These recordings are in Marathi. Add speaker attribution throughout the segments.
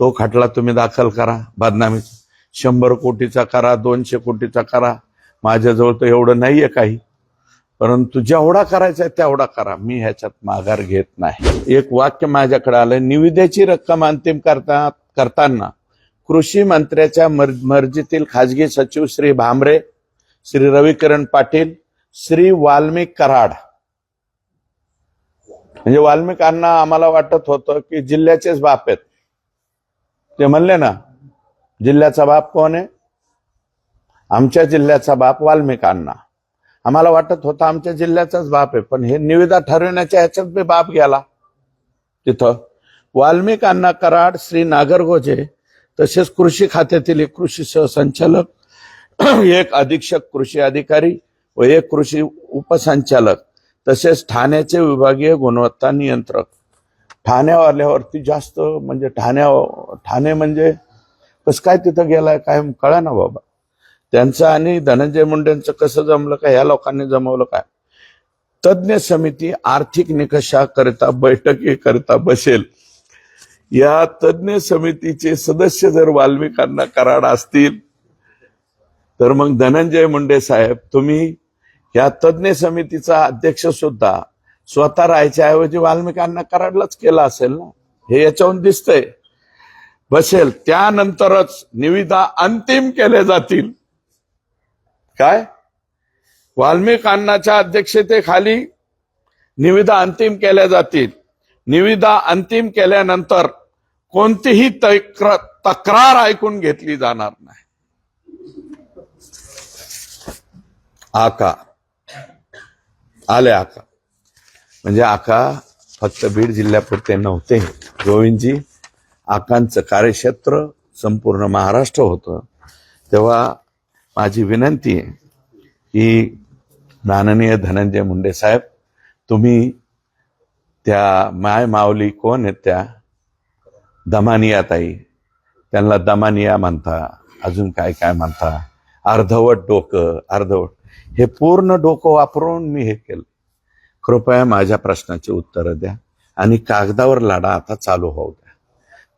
Speaker 1: तो खटला तुम्ही दाखल करा बदनामीचा शंभर कोटीचा करा दोनशे कोटीचा करा. माझ्याजवळ तर एवढं नाहीये काही. परंतु जेवढा करायचा आहे तेवढा करा. मी ह्याच्यात माघार घेत नाही. एक वाक्य माझ्याकडे आलं निविदेची रक्कम अंतिम करता करताना कृषी मंत्र्याच्या मर मर्जीतील खाजगी सचिव श्री भामरे श्री रविकिरण पाटील श्री वाल्मिक कराड. म्हणजे वाल्मिकांना आम्हाला वाटत होतं की जिल्ह्याचेच बाप आहेत. ते म्हणले ना जिल्ह्याचा बाप कोण आहे? आमच्या जिल्ह्याचा बाप वाल्मिकांना. आम्हाला वाटत होता आमच्या जिल्ह्याचाच बाप आहे पण हे निविदा ठरविण्याच्या ह्याच्यात बी बाप गेला. तिथं वाल्मिकांना कराड श्री नागरगोजे तसेच कृषी खात्यातील एक कृषी सहसंचालक एक अधीक्षक कृषी अधिकारी व एक कृषी उपसंचालक तसेच ठाण्याचे विभागीय गुणवत्ता नियंत्रक. ठाण्यावाल्यावरती जास्त म्हणजे ठाण्या ठाणे म्हणजे कसं काय तिथं गेलाय काय कळा ना बाबा. त्यांचं आणि धनंजय मुंडेंचं कसं जमलं काय ह्या लोकांनी जमवलं काय? तज्ज्ञ समिती आर्थिक निकषाकरिता बैठकीकरिता बसेल. या तज्ज्ञ समितीचे सदस्य जर वाल्मिकांना कराड असतील तर मग धनंजय मुंडे साहेब तुम्ही या तज्ज्ञ समितीचा अध्यक्ष सुद्धा स्वतः राहायच्या ऐवजी वाल्मिकांना कराडलाच केला असेल ना? हे याच्याहून दिसतंय. बसेल त्यानंतरच निविदा अंतिम केले जातील. काय? वाल्मिकांनाच्या अध्यक्षतेखाली निविदा अंतिम केल्या जातील. निविदा अंतिम केल्यानंतर कोणतीही तक्र- तक्रार ऐकून घेतली जाणार नाही. आका. आले आका. म्हणजे आका फक्त बीड जिल्ह्यापुरते नव्हते. गोविंदजी आकांचं कार्यक्षेत्र संपूर्ण महाराष्ट्र होतं. तेव्हा माझी विनंती आहे की माननीय धनंजय मुंडे साहेब तुम्ही त्या माय माऊली कोण आहेत त्या? दमानिया ताई. त्यांना दमानिया म्हणता. अजून काय काय म्हणता? अर्धवट डोकं अर्धवट. हे पूर्ण डोकं वापरून मी हे केलं. कृपया माझ्या प्रश्नाची उत्तरं द्या आणि कागदावर लढा आता चालू होऊ द्या.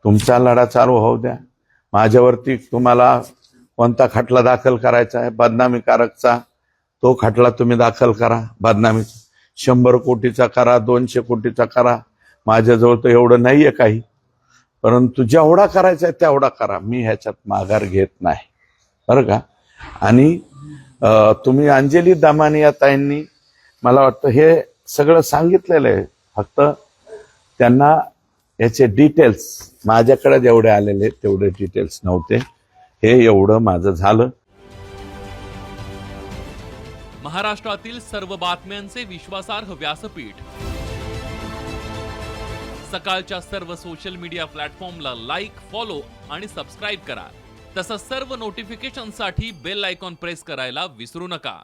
Speaker 1: तुमचा लढा चालू होऊ द्या. माझ्यावरती तुम्हाला कोणता खटला दाखल करायचा आहे? बदनामीकारकचा. तो खटला तुम्ही दाखल करा. बदनामीचा शंभर कोटीचा करा दोनशे कोटीचा करा. माझ्याजवळ तर एवढं नाही आहे काही. परंतु जेवढा करायचा आहे तेवढा करा. मी ह्याच्यात माघार घेत नाही. बरं का? आणि तुम्ही अंजली दमानिया ताईंनी मला वाटतं हे सगळं सांगितलेलं आहे. फक्त त्यांना याचे डिटेल्स माझ्याकडे जेवढे आलेले तेवढे डिटेल्स नव्हते. हे एवढं माझं झालं.
Speaker 2: महाराष्ट्रातील सर्व बातम्यांचे विश्वासार्ह व्यासपीठ. सकाळच्या सर्व सोशल मीडिया प्लॅटफॉर्मला लाईक फॉलो आणि सबस्क्राईब करा. तसंच सर्व नोटिफिकेशनसाठी बेल आयकॉन प्रेस करायला विसरू नका.